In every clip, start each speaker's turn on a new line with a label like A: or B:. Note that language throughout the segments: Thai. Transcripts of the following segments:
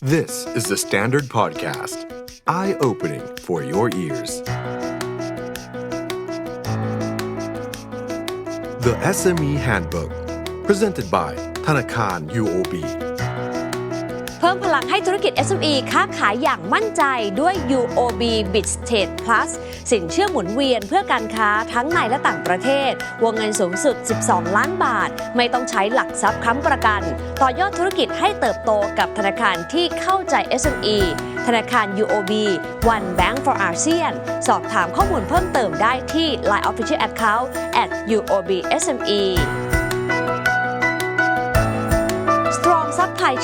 A: This is the Standard Podcast. Eye opening for your ears. The SME Handbook. Presented by ธนาคาร UOB
B: เพิ่มพลังให้ธุรกิจ SME ค้าขายอย่างมั่นใจด้วย UOB Bit State Plus สินเชื่อหมุนเวียนเพื่อการค้าทั้งในและต่างประเทศ วงเงินสูงสุด 12 ล้านบาท ไม่ต้องใช้หลักทรัพย์ค้ำประกัน ต่อยอดธุรกิจให้เติบโตกับธนาคารที่เข้าใจ SME ธนาคาร UOB One Bank for ASEAN สอบถามข้อมูลเพิ่มเติมได้ที่ Line Official Account at UOB SME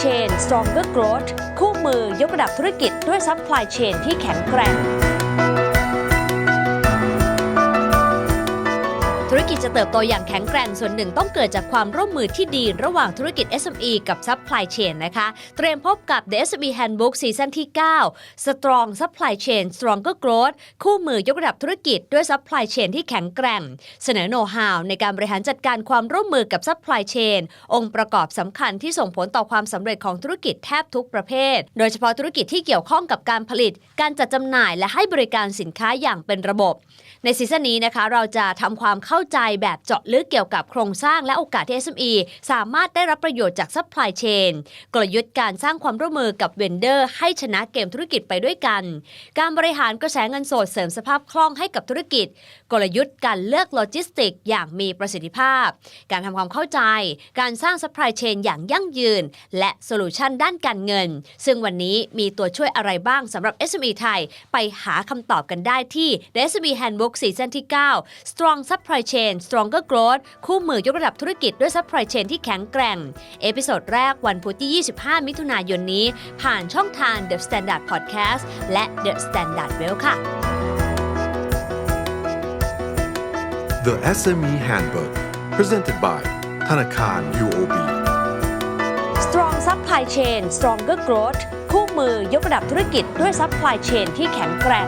B: Chain Stronger Growth คู่มือยกระดับธุรกิจด้วย Supply Chain ที่แข็งแกร่ง จะเติบโตอย่างแข็งแกร่งส่วนหนึ่งต้องเกิดจากความร่วมมือที่ดีระหว่างธุรกิจ SME กับ Supply Chain นะคะ เตรียมพบกับ The SME Handbook ซีซั่นที่ 9 Strong Supply Chain Stronger Growth คู่มือยกระดับธุรกิจด้วย Supply Chain ที่แข็งแกร่ง เสนอโน้ตฮาวในการบริหารจัดการความร่วมมือกับ Supply Chain องค์ประกอบสำคัญที่ส่งผลต่อความสำเร็จของธุรกิจแทบทุกประเภท โดยเฉพาะธุรกิจที่เกี่ยวข้องกับการผลิต การจัดจำหน่ายและให้บริการสินค้าอย่างเป็นระบบ ในซีซั่นนี้นะคะเราจะทำความเข้าใจแบบเจาะลึกเกี่ยวกับโครงสร้างและโอกาสที่ SME สามารถได้รับประโยชน์จาก Supply Chain กลยุทธ์การสร้างความร่วมมือกับเวนเดอร์ให้ชนะเกมธุรกิจไปด้วยกัน การบริหารกระแสเงินสดเสริมสภาพคล่องให้กับธุรกิจ กลยุทธ์การเลือกโลจิสติก อย่างมีประสิทธิภาพ การทำความเข้าใจ การสร้าง Supply Chain อย่างยั่งยืน และโซลูชันด้านการเงิน ซึ่งวันนี้มีตัวช่วยอะไรบ้างสำหรับ SME ไทย ไปหาคำตอบกันได้ที่ The SME Handbook ซีซั่นที่ 9 Strong Supply Chain Stronger Growth คู่มือยกระดับธุรกิจด้วย Supply Chain ที่แข็งแกร่ง เอพิโซดแรกวันพุธที่ 25 มิถุนายนนี้ ผ่านช่องทาง The Standard Podcast และ The Standard Well ค่ะ
A: The SME Handbook. Presented by ธนาคาร UOB
B: Strong Supply Chain Stronger Growth คู่มือยกระดับธุรกิจด้วย Supply Chain ที่แข็งแกร่ง